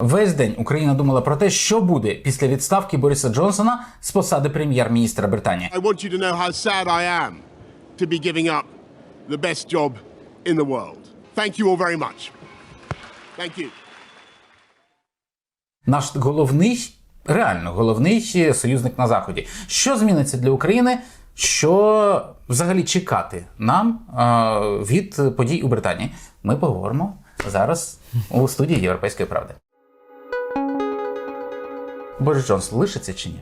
Весь день Україна думала про те, що буде після відставки Бориса Джонсона з посади прем'єр-міністра Британії. I want you to know how sad I am to be giving up the best job in the world. Thank you all very much. Thank you. Наш головний, реально головний союзник на заході. Що зміниться для України? Що взагалі чекати нам від подій у Британії? Ми поговоримо зараз у студії Європейської правди. Борис Джонсон лишиться чи ні?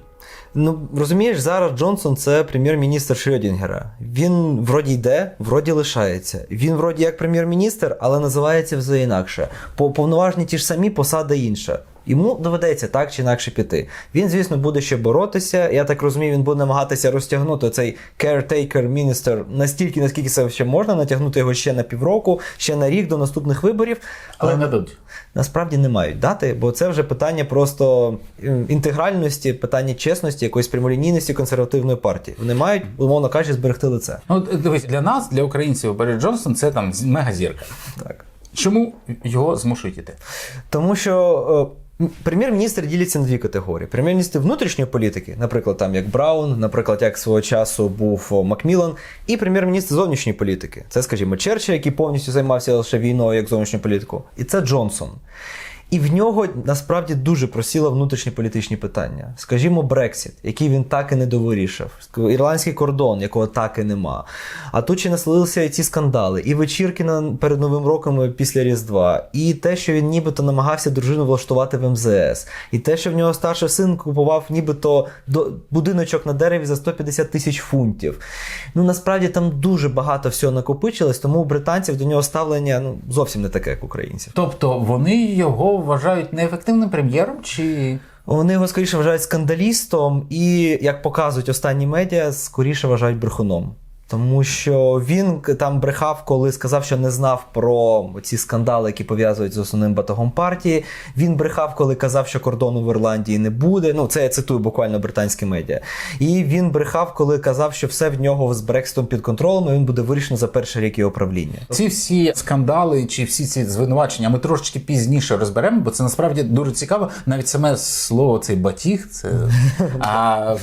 Ну, розумієш, зараз Джонсон це прем'єр-міністр Шрёдінгера. Він вроді йде, вроді лишається. Він вроді як прем'єр-міністр, але називається все інакше. По повноважні ті ж самі, посада інша. Йому доведеться так чи інакше піти. Він, звісно, буде ще боротися. Я так розумію, він буде намагатися розтягнути цей caretaker міністр настільки, наскільки це ще можна, натягнути його ще на півроку, ще на рік до наступних виборів. Але не дадуть. Насправді не мають дати, бо це вже питання просто е, інтегральності, питання чесності, якоїсь прямолінійності консервативної партії. Вони мають, умовно кажучи, зберегти лице. Ну, дивись, для нас, для українців, Борис Джонсон це там мегазірка. Так. Чому його змушують іти? Тому що е, прем'єр-міністр ділиться на дві категорії: прем'єр-міністр внутрішньої політики, наприклад, там як Браун, наприклад, як свого часу був Макмілан, і прем'єр-міністр зовнішньої політики. Це, скажімо, Черчилль, який повністю займався лише війною як зовнішню політику, і це Джонсон. І в нього насправді дуже просіло внутрішні політичні питання. Скажімо, Брексіт, який він так і не довирішив, ірландський кордон, якого так і нема. А тут ще наслилися ці скандали, і вечірки на перед новим роком після Різдва, і те, що він нібито намагався дружину влаштувати в МЗС, і те, що в нього старший син купував нібито до будиночок на дереві за 150 тисяч фунтів. Ну насправді там дуже багато всього накопичилось, тому у британців до нього ставлення ну зовсім не таке, як українців. Тобто вони його вважають неефективним прем'єром чи. Вони його скоріше вважають скандалістом, і, як показують останні медіа, скоріше вважають брехуном. Тому що він там брехав, коли сказав, що не знав про ці скандали, які пов'язують з основним батогом партії. Він брехав, коли казав, що кордону в Ірландії не буде. Ну, це я цитую буквально британські медіа. І він брехав, коли казав, що все в нього з Брекситом під контролем, і він буде вирішено за перший рік його правління. Ці всі скандали чи всі ці звинувачення ми трошечки пізніше розберемо, бо це насправді дуже цікаво. Навіть саме слово цей батіг, це а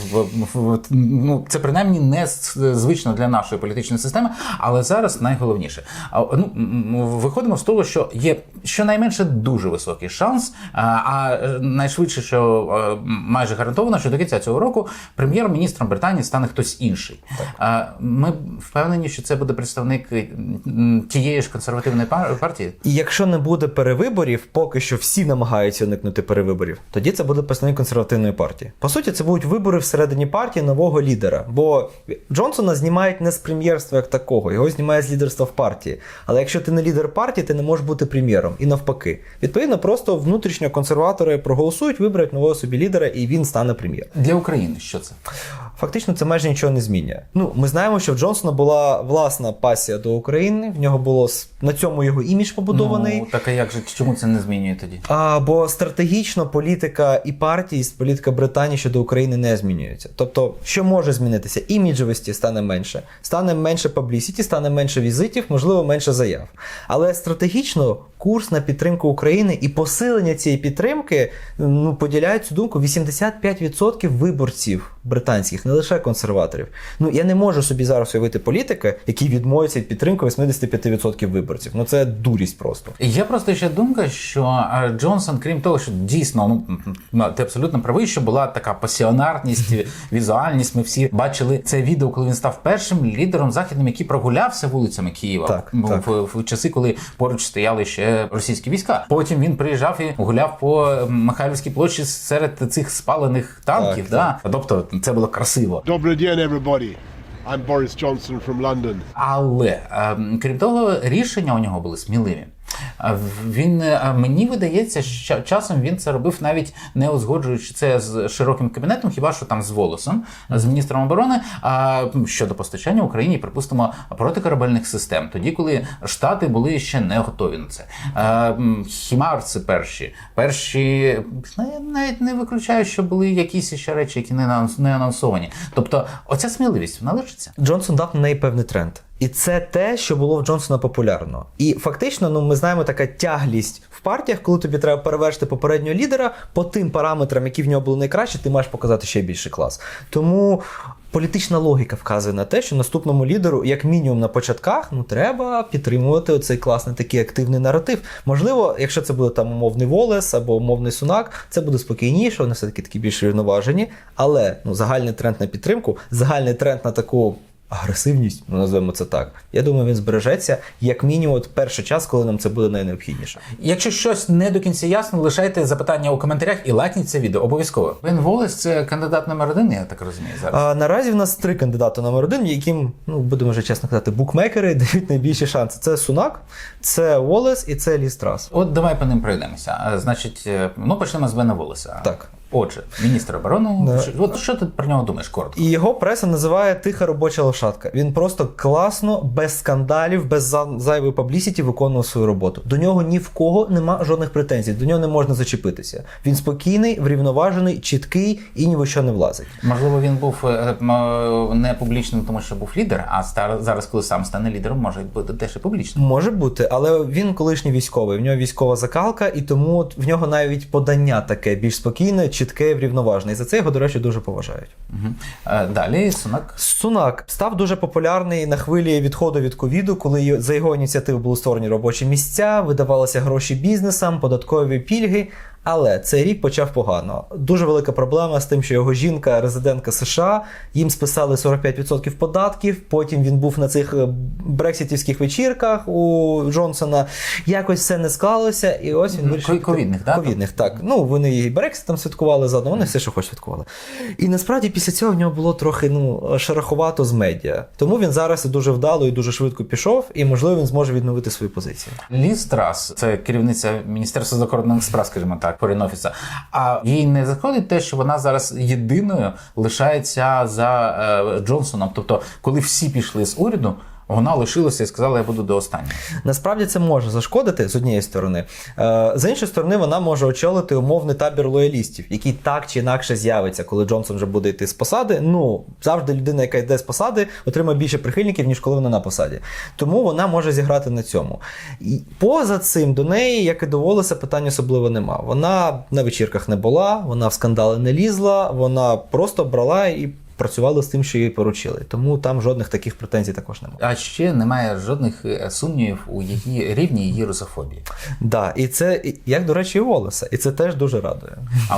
ну це принаймні не звично для нашої політичної системи. Але зараз найголовніше. Ну виходимо з того, що є щонайменше дуже високий шанс, а, найшвидше, що майже гарантовано, що до кінця цього року прем'єр-міністром Британії стане хтось інший. А, Ми впевнені, що це буде представник тієї ж консервативної партії. І якщо не буде перевиборів, поки що всі намагаються уникнути перевиборів, тоді це буде представник консервативної партії. По суті, це будуть вибори всередині партії нового лідера. Бо Джонсона знімають не з прем'єрства як такого, його знімає з лідерства в партії. Але якщо ти не лідер партії, ти не можеш бути прем'єром. І навпаки. Відповідно, просто внутрішньо консерватори проголосують, виберуть нового собі лідера, і він стане прем'єром. Для України що це? Фактично, це майже нічого не змінює. Ну, ми знаємо, що в Джонсона була власна пасія до України. В нього було на цьому його імідж побудований. Ну, так а як же чому це не змінює тоді? А, бо стратегічно політика і партії, політика Британії щодо України не змінюється. Тобто, що може змінитися? Іміджовості стане менше, стане менше паблісіті, стане менше візитів, можливо, менше заяв. Але стратегічно курс на підтримку України і посилення цієї підтримки ну, поділяють цю думку 85% виборців британських, не лише консерваторів. Ну я не можу собі зараз уявити політика, який відмовиться від підтримки 85% виборців. Ну це дурість просто. Є просто ще думка, що Джонсон, крім того, що дійсно ну ти абсолютно правий, що була така пасіонарність, візуальність. Ми всі бачили це відео, коли він став першим лідером західним, який прогулявся вулицями Києва Так, в, так. в, в часи, коли поруч стояли ще російські війська. Потім він приїжджав і гуляв по Михайлівській площі серед цих спалених танків. Так, да? Тобто це було красиво. Добрий день, everybody. I'm Boris Johnson from London. Але ем, крім того, рішення у нього були сміливі. Він мені видається, що часом він це робив навіть не узгоджуючи це з широким кабінетом, хіба що там з волосом, з міністром оборони. А щодо постачання Україні, припустимо, протикорабельних систем, тоді, коли штати були ще не готові на це. М, Хімарси перші, перші я навіть не виключаю, що були якісь ще речі, які не анонсовані. Тобто, оця сміливість вона лишиться. Джонсон дав на неї певний тренд. І це те, що було в Джонсона популярно. І фактично, ну ми знаємо така тяглість в партіях, коли тобі треба перевершити попереднього лідера, по тим параметрам, які в нього були найкращі, ти маєш показати ще більший клас. Тому. Політична логіка вказує на те, що наступному лідеру, як мінімум на початках, ну треба підтримувати оцей класний такий активний наратив. Можливо, якщо це буде там умовний Волес або умовний Сунак, це буде спокійніше, вони все-таки такі більш рівноважені. Але ну, загальний тренд на підтримку, загальний тренд на таку агресивність, ну назвемо це так. Я думаю, він збережеться як мінімум от перший час, коли нам це буде найнеобхідніше. Якщо щось не до кінця ясно, лишайте запитання у коментарях і лайкніть це відео. Обов'язково. Бен Волес це кандидат номер один, я так розумію зараз. А, наразі в нас три кандидати номер один, яким, ну будемо вже чесно казати, букмекери дають найбільші шанси. Це Сунак, це Волес і це Ліс Трас. От давай по ним пройдемося. Значить, е, ну почнемо з Бена Волеса. Так. Отже, міністр оборони. Да. Що- От що ти про нього думаєш коротко? І його преса називає тиха робоча лошадка. Він просто класно, без скандалів, без за- зайвої паблісіті виконував свою роботу. До нього ні в кого нема жодних претензій, до нього не можна зачепитися. Він спокійний, врівноважений, чіткий і ні в що не влазить. Можливо, він був е, не публічним, тому що був лідер, а стар- зараз, коли сам стане лідером, може бути теж і публічним. Може бути, але він колишній військовий. В нього військова закалка, і тому в нього навіть подання таке більш спокійне, чітке і врівноважне. І за це його, до речі, дуже поважають. Угу. А, Далі Сунак. Сунак став дуже популярний на хвилі відходу від ковіду, коли за його ініціативи були створені робочі місця, видавалися гроші бізнесам, податкові пільги. Але цей рік почав погано. Дуже велика проблема з тим, що його жінка, резидентка США, їм списали 45% податків. Потім він був на цих е, брекситівських вечірках у Джонсона. Якось все не склалося, і ось він вирішив. ковідних, да? Ковідних, так. Ну вони і Брексит там святкували заодно, вони все, що хоч святкували. І насправді після цього в нього було трохи ну, шероховато з медіа. Тому він зараз дуже вдало і дуже швидко пішов, і можливо він зможе відновити свої позиції. Ліз Трас, це керівниця Міністерства закордонних справ, скажімо так, Foreign Office. А їй не заходить те, що вона зараз єдиною лишається за е, Джонсоном. Тобто, коли всі пішли з уряду, вона лишилася і сказала, я буду до останнього. Насправді це може зашкодити з однієї сторони. Е, з іншої сторони, вона може очолити умовний табір лоялістів, який так чи інакше з'явиться, коли Джонсон вже буде йти з посади. Ну завжди людина, яка йде з посади, отримає більше прихильників, ніж коли вона на посаді. Тому вона може зіграти на цьому. І поза цим до неї, як і до Волеса, питань особливо нема. Вона на вечірках не була, вона в скандали не лізла, вона просто брала і. Працювали з тим, що їй поручили, тому там жодних таких претензій також немає. А ще немає жодних е, сумнівів у її рівні її русофобії. Да, і це як, до речі, і волоса, і це теж дуже радує. А? А,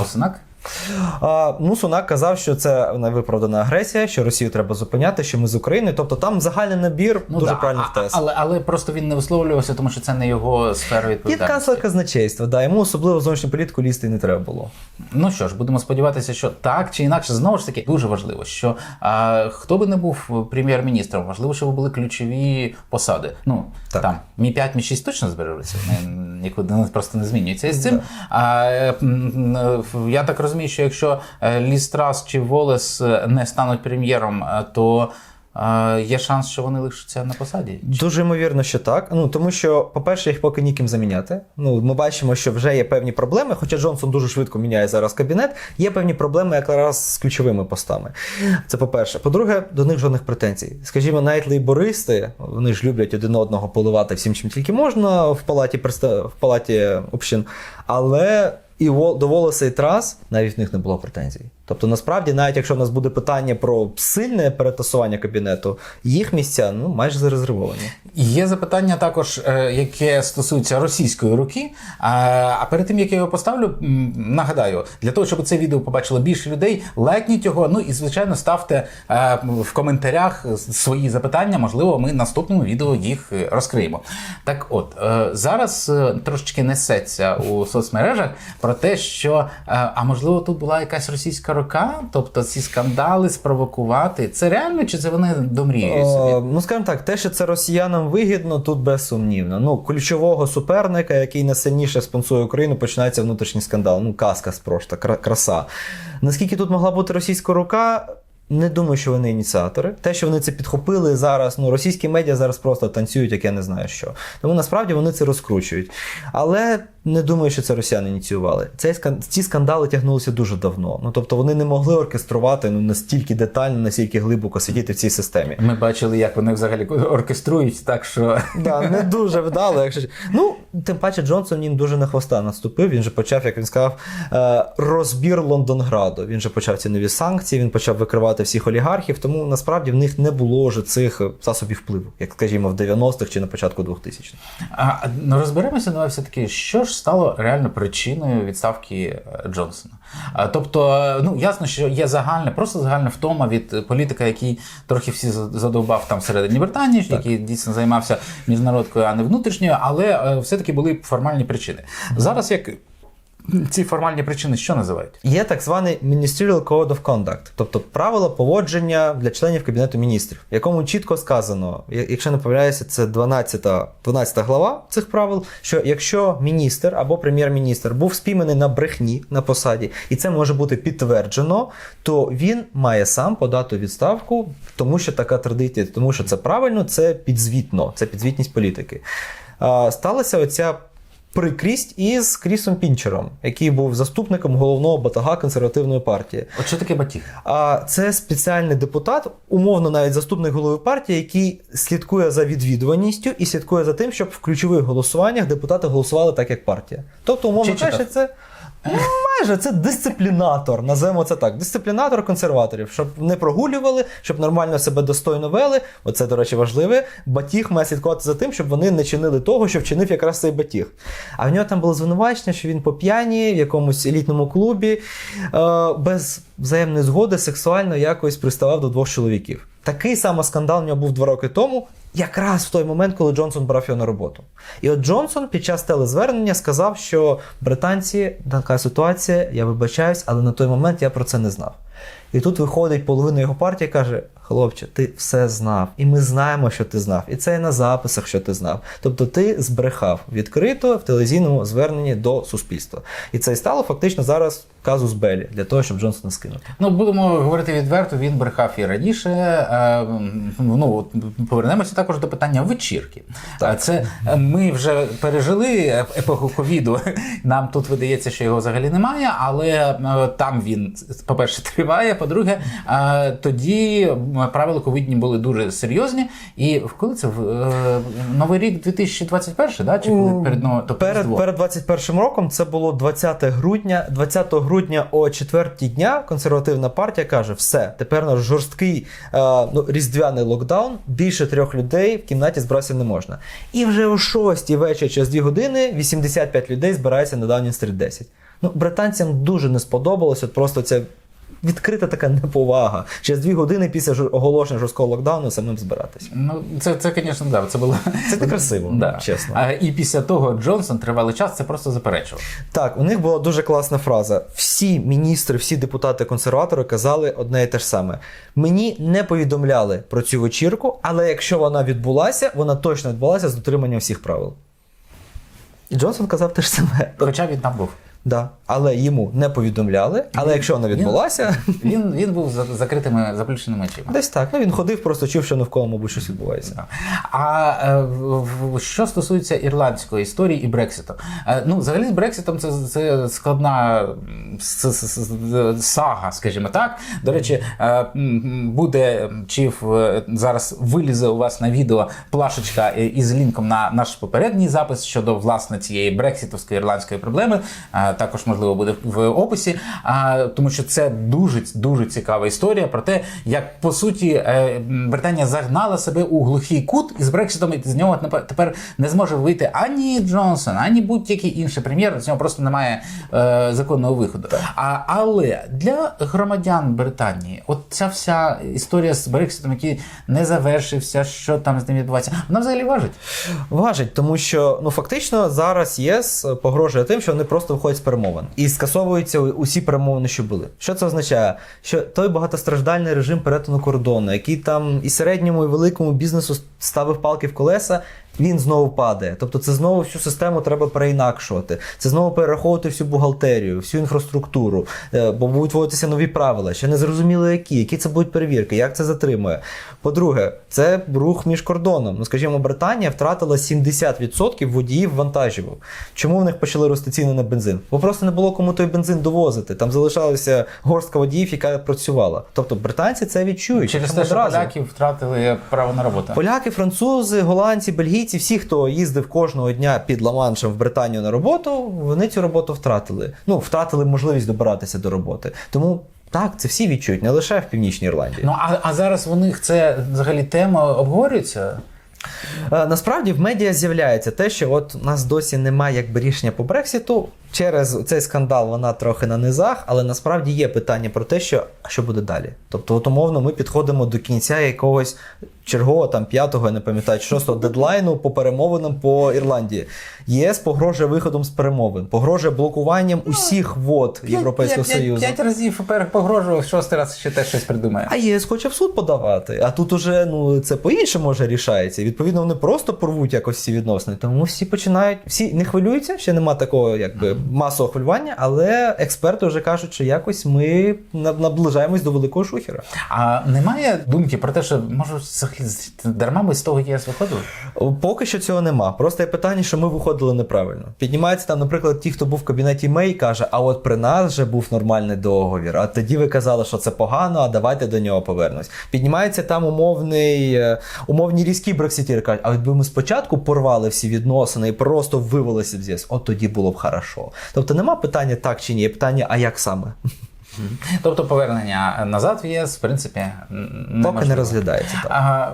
ну, Сунак казав, що це невиправдана агресія, що Росію треба зупиняти, що ми з України. Тобто там загальний набір дуже Ну да, правильних тез. Але, але просто він не висловлювався, тому що це не його сфера Від відповідальності. канцлер казначейства, да, йому особливо зовнішню політику лізти не треба було. Ну що ж, будемо сподіватися, що так чи інакше, знову ж таки, дуже важливо, що а, хто би не був прем'єр-міністром, важливо, щоб були ключові посади. Ну Так. там мі 5 мі 6 точно збережуться, вони нікуди не- просто не змінюються. І з цим а, м, е, я так розумію, що якщо е, Ліз Трас чи Волес е, не стануть прем'єром, е, то є шанс, що вони лишаться на посаді. Дуже ймовірно, що так. Ну тому що, по-перше, їх поки ніким заміняти. Ну, ми бачимо, що вже є певні проблеми. Хоча Джонсон дуже швидко міняє зараз кабінет. Є певні проблеми якраз з ключовими постами. Це по-перше. По-друге, до них жодних претензій. Скажімо, навіть лейбористи, вони ж люблять один одного поливати всім, чим тільки можна в палаті в палаті общин. Але і до Волоса і Трас навіть в них не було претензій. Тобто, насправді, навіть якщо в нас буде питання про сильне перетасування кабінету, їх місця ну майже зарезервовані. Є запитання також, е, яке стосується російської руки. А а перед тим як я його поставлю, нагадаю, для того, щоб це відео побачило більше людей, лайкніть його. Ну і звичайно ставте е, в коментарях свої запитання. Можливо, ми наступному відео їх е, розкриємо. Так, от е, зараз е, трошечки несеться у соцмережах про те, що е, а можливо тут була якась російська рука, тобто ці скандали спровокувати. Це реально чи це вони домріюють собі? Ну, скажімо так, те, що це росіянам вигідно, тут безсумнівно. Ну, ключового суперника, який найсильніше спонсує Україну, починається внутрішній скандал. Ну, казка спроста, кра- краса. Наскільки тут могла бути російська рука? Не думаю, що вони ініціатори. Те, що вони це підхопили зараз, ну російські медіа зараз просто танцюють, як я не знаю що. Тому насправді вони це розкручують. Але Не думаю, що це росіяни ініціювали. Цей ці скандали тягнулися дуже давно. Ну тобто вони не могли оркеструвати ну, настільки детально, настільки глибоко сидіти в цій системі. Ми бачили, як вони взагалі оркеструють, так що Да, не дуже вдало, якщо ну тим паче Джонсон їм дуже на хвоста наступив. Він же почав, як він сказав, е, розбір Лондонграду. Він же почав ці нові санкції, він почав викривати всіх олігархів. Тому насправді в них не було вже цих засобів впливу, як скажімо, в 90-х чи на початку 2000-х. А, ну розберемося давай все-таки, що ж стало реально причиною відставки е, Джонсона. Тобто, е, ну ясно, що є загальне, просто загальна втома від політика, який трохи всі за- задовбав там всередині Британії, який дійсно займався міжнародкою, а не внутрішньою, але е, все-таки були формальні причини. Зараз як ці формальні причини що називають? Є так званий Ministerial Code of Conduct, тобто правила поводження для членів Кабінету міністрів, в якому чітко сказано, якщо не помиляюся, це 12, 12 глава цих правил, що якщо міністр або прем'єр-міністр був спійманий на брехні на посаді, і це може бути підтверджено, то він має сам подати відставку, тому що така традиція, тому що це правильно, це підзвітно, це підзвітність політики. Сталася оця прикрість із Крісом Пінчером, який був заступником головного батага консервативної партії. От що таке батіг? А це спеціальний депутат, умовно навіть заступник голови партії, який слідкує за відвідуваністю і слідкує за тим, щоб в ключових голосуваннях депутати голосували так, як партія. Тобто, умовно Чи кажучи, це. Ну, Майже це дисциплінатор, називаємо це так. Дисциплінатор консерваторів, щоб не прогулювали, щоб нормально себе достойно вели. Оце, до речі, важливе. Батіг має слідкувати за тим, щоб вони не чинили того, що вчинив якраз цей батіг. А в нього там було звинувачення, що він по п'яні в якомусь елітному клубі е, без взаємної згоди сексуально якось приставав до двох чоловіків. Такий самий скандал в нього був два роки тому, якраз в той момент, коли Джонсон брав його на роботу. І от Джонсон під час телезвернення сказав, що британці така ситуація, я вибачаюсь, але на той момент я про це не знав. І тут виходить половина його партії і каже: Хлопче, ти все знав, і ми знаємо, що ти знав, і це і на записах, що ти знав. Тобто ти збрехав відкрито в телевізійному зверненні до суспільства. І це і стало фактично зараз казус Белі для того, щоб Джонсона скинути. Ну, будемо говорити відверто, він брехав і раніше. Е, ну, повернемося також до питання вечірки. Так. Це е, ми вже пережили епоху ковіду. Нам тут видається, що його взагалі немає, але е, там він, по-перше, триває. По-друге, е, тоді правила ковідні були дуже серйозні. І коли це в е, Новий рік 2021, да? Чи коли перед Новим тобто Перед, перед 21 роком це було 20 грудня. 20 грудня о 4 дня консервативна партія каже: все, тепер наш жорсткий е, ну, різдвяний локдаун. Більше трьох людей в кімнаті збиратися не можна. І вже о 6 вечора, через 2 години, 85 людей збираються на Даунінг стріт 10. Ну, британцям дуже не сподобалось, от просто це. Відкрита така неповага. Через дві години після оголошення жорсткого локдауну самим збиратися. Ну, це, це, звісно, да, це було Це некрасиво, да. чесно. А, і після того Джонсон тривалий час це просто заперечував. Так, у них була дуже класна фраза. Всі міністри, всі депутати-консерватори казали одне і те ж саме. Мені не повідомляли про цю вечірку, але якщо вона відбулася, вона точно відбулася з дотриманням всіх правил. І Джонсон казав те ж саме. Хоча він там був. Да. Але йому не повідомляли. Але якщо вона відбулася, Він, він був за закритими заплющеними очима. десь так. Ну він ходив, просто чув, що навколо, мабуть, щось відбувається. А е, в- в- що стосується ірландської історії і Брекситу, Е, ну взагалі з Брекситом це, це складна м, с- с- с- сага, скажімо так. До речі, е, м, буде чи в зараз вилізе у вас на відео плашечка е, із лінком на наш попередній запис щодо власне цієї брекситовської ірландської проблеми. Е, Також можливо буде в описі, а, тому що це дуже дуже цікава історія про те, як по суті е, Британія загнала себе у глухий кут і з Брекситом і з нього тепер- тепер не зможе вийти ані Джонсон, ані будь-який інший прем'єр. З нього просто немає е, законного виходу. А, але для громадян Британії, от ця вся історія з Брекситом, який не завершився, що там з ним відбувається, вона взагалі важить. Важить, тому що ну фактично зараз ЄС погрожує тим, що вони просто виходять з перемовин і скасовуються усі перемовини, що були. Що це означає? Що той багатостраждальний режим перетину кордону, який там і середньому, і великому бізнесу ставив палки в колеса, він знову падає. Тобто це знову всю систему треба переінакшувати. Це знову перераховувати всю бухгалтерію, всю інфраструктуру, е, бо будуть вводитися нові правила. Ще не зрозуміло, які, які це будуть перевірки, як це затримує. По-друге, це рух між кордоном. Ну, скажімо, Британія втратила 70% водіїв вантажівок. Чому в них почали рости ціни на бензин? Бо просто не було кому той бензин довозити. Там залишалася горстка водіїв, яка працювала. Тобто британці це відчують. Через те, що поляки втратили право на роботу. Поляки, французи, голландці, бельгійці, всі, хто їздив кожного дня під Ла-Маншем в Британію на роботу, вони цю роботу втратили. Ну, втратили можливість добиратися до роботи. Тому так, це всі відчують, не лише в Північній Ірландії. Ну а, а зараз у них це взагалі тема обговорюється. Е, Насправді в медіа з'являється те, що от у нас досі немає якби рішення по Брексіту. Через цей скандал вона трохи на низах, але насправді є питання про те, що що буде далі. Тобто, от умовно, ми підходимо до кінця якогось чергового там п'ятого, я не пам'ятаю, шостого дедлайну по перемовинам по Ірландії. ЄС погрожує виходом з перемовин, погрожує блокуванням усіх вод Європейського Союзу. П'ять разів погрожував, шостий раз ще теж щось придумає. А ЄС хоче в суд подавати. А тут уже ну це по-іншому може рішається. Відповідно, вони просто порвуть якось ці відносини. Тому всі починають, всі не хвилюються, ще нема такого якби масового хвилювання, але експерти вже кажуть, що якось ми наближаємось до великого шухера. А немає думки про те, що може дарма ми з того ЄС виходили? Поки що цього нема. Просто є питання, що ми виходили неправильно. Піднімається там, наприклад, ті, хто був в кабінеті Мей, каже: а от при нас вже був нормальний договір. А тоді ви казали, що це погано, а давайте до нього повернемось. Піднімається там умовний, е, умовні різкі брекситіри кажуть, а якби ми спочатку порвали всі відносини і просто вивелися б з ЄС, от тоді було б хорошо. Тобто нема питання так чи ні, є питання, а як саме? Тобто повернення назад в ЄС, в принципі, неможливо. Поки не розглядається так. А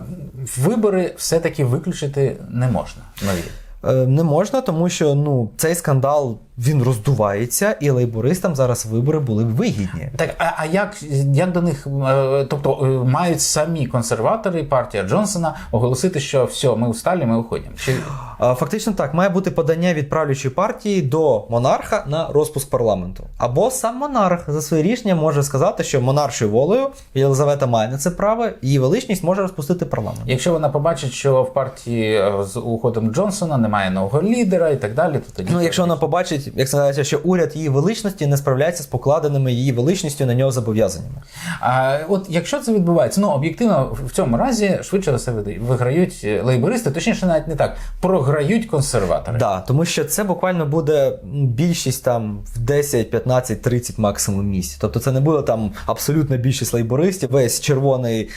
вибори все-таки виключити не можна. Нові. Е, Не можна, тому що ну цей скандал він роздувається, і лейбористам зараз вибори були б вигідні. Так, а, а як, як до них, е, тобто е, мають самі консерватори, партія Джонсона оголосити, що все, ми усталі, ми уходимо? Чи Фактично так, має бути подання від правлячої партії до монарха на розпуск парламенту. Або сам монарх за своє рішення може сказати, що монаршою волею Єлизавета має на це право, її величність може розпустити парламент. якщо вона побачить, що в партії е, з уходом Джонсона немає нового лідера і так далі, то тоді Ну, якщо вона побачить, як сказати, що уряд її величності не справляється з покладеними її величністю на нього зобов'язаннями. А от якщо це відбувається, ну об'єктивно в цьому разі швидше за все виграють е, лейбористи, точніше, навіть не так, програють консерватори. Да, тому що це буквально буде більшість там в 10, 15, 30 максимум місць. Тобто це не буде там абсолютна більшість лейбористів, весь червоний е,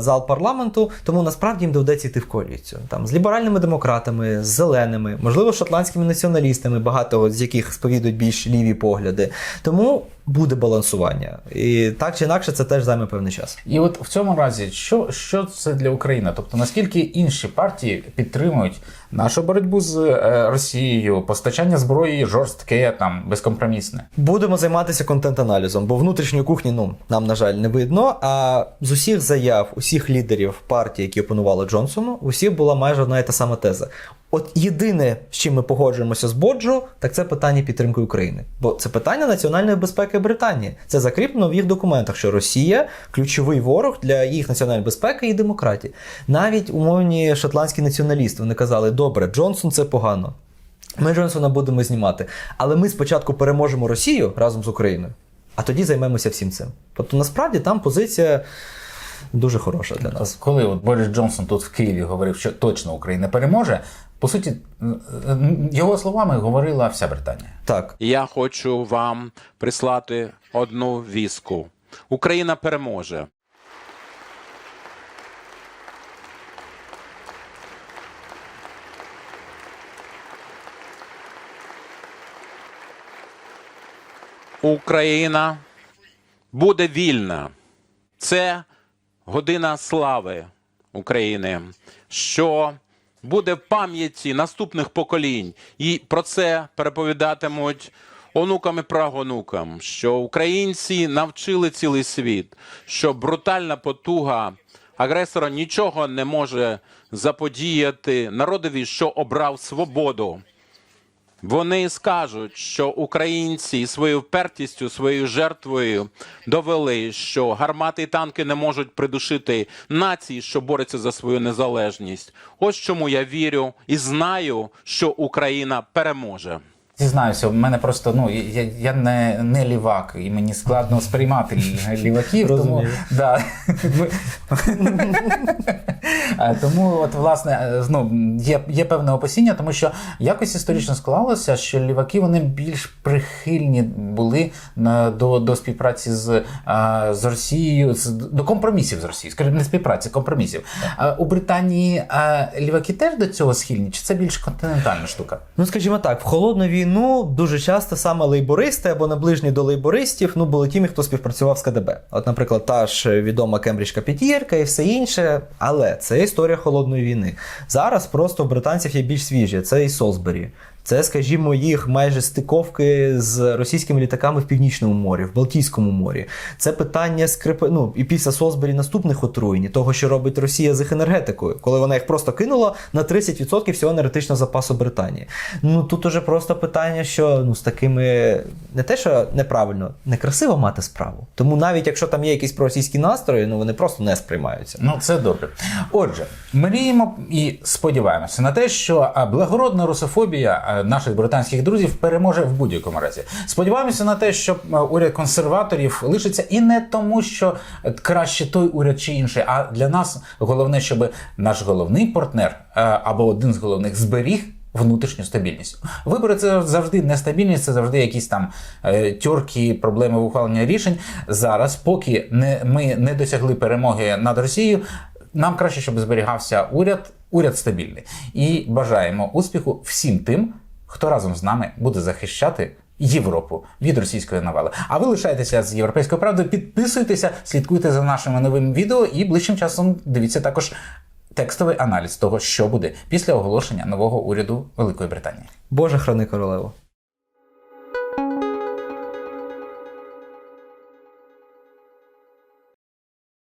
зал парламенту. Тому насправді їм доведеться йти в коаліцію. Там з ліберальними демократами, з зеленими, можливо, шотландськими націоналістами, багато з яких сповідують більш ліві погляди. Тому буде балансування. І так чи інакше, це теж займе певний час. І от в цьому разі, що, що це для України? Тобто, наскільки інші партії підтримують нашу боротьбу з е, Росією, постачання зброї жорстке, там безкомпромісне? Будемо займатися контент-аналізом, бо внутрішньої кухні ну нам на жаль не видно. А з усіх заяв, усіх лідерів партії, які опонували Джонсону, у всіх була майже одна і та сама теза. От єдине, з чим ми погоджуємося з Боджо, так це питання підтримки України. Бо це питання національної безпеки Британії. Це закріплено в їх документах, що Росія ключовий ворог для їх національної безпеки і демократії. Навіть умовні шотландські націоналісти вони казали: добре, Джонсон це погано. Ми Джонсона будемо знімати. Але ми спочатку переможемо Росію разом з Україною, а тоді займемося всім цим. Тобто, насправді там позиція дуже хороша для нас. Коли от Борис Джонсон тут в Києві говорив, що точно Україна переможе, по суті, його словами говорила вся Британія. Так. Я хочу вам прислати одну віску. Україна переможе. Україна буде вільна. Це година слави України, що буде в пам'яті наступних поколінь. І про це переповідатимуть онукам і прагонукам, що українці навчили цілий світ, що брутальна потуга агресора нічого не може заподіяти народові, що обрав свободу. Вони скажуть, що українці своєю впертістю, своєю жертвою довели, що гармати і танки не можуть придушити нації, що борються за свою незалежність. Ось чому я вірю і знаю, що Україна переможе. Зізнаюся, в мене просто ну я, я не, не лівак, і мені складно сприймати лі- ліваків. тому, да, ми- тому, от, власне, ну, є, є певне опасіння, тому що якось історично склалося, що ліваки вони більш прихильні були на, до, до співпраці з, е, з Росією, з, до компромісів з Росією, скажімо, не співпраці, компромісів. Е, У Британії е, ліваки теж до цього схильні, чи це більш континентальна штука? Ну, скажімо так, в холодну війну дуже часто саме лейбористи або наближені до лейбористів ну, були тими, хто співпрацював з КДБ. От, наприклад, та ж відома Кембриджка п'ятірка і все інше. Але це історія холодної війни. Зараз просто у британців є більш свіжі. Це і Солсбері. Це, скажімо, їх майже стиковки з російськими літаками в Північному морі, в Балтійському морі. Це питання скрипи... ну, і після Солсбері наступних отруєнь, того, що робить Росія з їх енергетикою, коли вона їх просто кинула на 30% всього енергетичного запасу Британії. Ну тут уже просто питання, що ну з такими не те, що неправильно, некрасиво мати справу. Тому навіть якщо там є якісь проросійські настрої, ну вони просто не сприймаються. Ну, це добре. Отже, мріємо і сподіваємося на те, що благородна русофобія наших британських друзів переможе в будь-якому разі. Сподіваємося на те, що уряд консерваторів лишиться і не тому, що е, краще той уряд чи інший, а для нас головне, щоб наш головний партнер або один з головних зберіг. Внутрішню стабільність. Вибори це завжди нестабільність, це завжди якісь там е, тьорки, проблеми в ухваленні рішень. Зараз, поки не, ми не досягли перемоги над Росією, нам краще, щоб зберігався уряд, уряд стабільний. І бажаємо успіху всім тим, хто разом з нами буде захищати Європу від російської навали. А ви лишайтеся з європейською правдою, підписуйтеся, слідкуйте за нашими новими відео і ближчим часом дивіться також текстовий аналіз того, що буде після оголошення нового уряду Великої Британії. Боже храни королеву.